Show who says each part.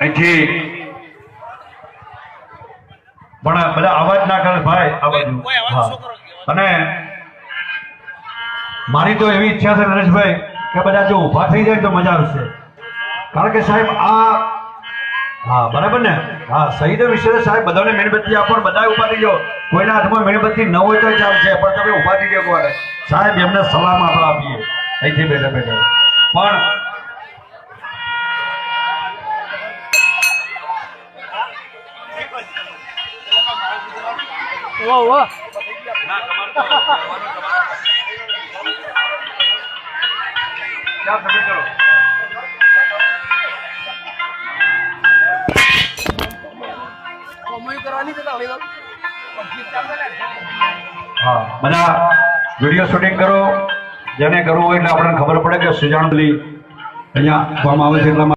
Speaker 1: અહીંથી પણ બધા અવાજ ના કરે ભાઈ અવાજ અને મારી તો એવી ઈચ્છા છે નરેશભાઈ કે બધા જો ઊભા થઈ જાય તો મજા આવશે. કારણ કે સાહેબ આ હા બરાબર ને? હા શહીદ વિશે સાહેબ બધાને મીણબત્તી આપો બધા ઊભા થઈ જાઓ. કોઈના હાથમાં મીણબત્તી ન હોય તો ચાલશે પણ તમે ઊભા થઈ જાઓ સાહેબ એમને સલામ આપણે આપીએ. અહીંથી બેઠા બેઠા. પણ
Speaker 2: વાહ વાહ.
Speaker 1: હા, બધા વીડિયો શૂટિંગ કરો જેને કરવું હોય એટલે આપણને ખબર પડે કે સુજાણલી અહીંયા આપવામાં આવે છે એટલા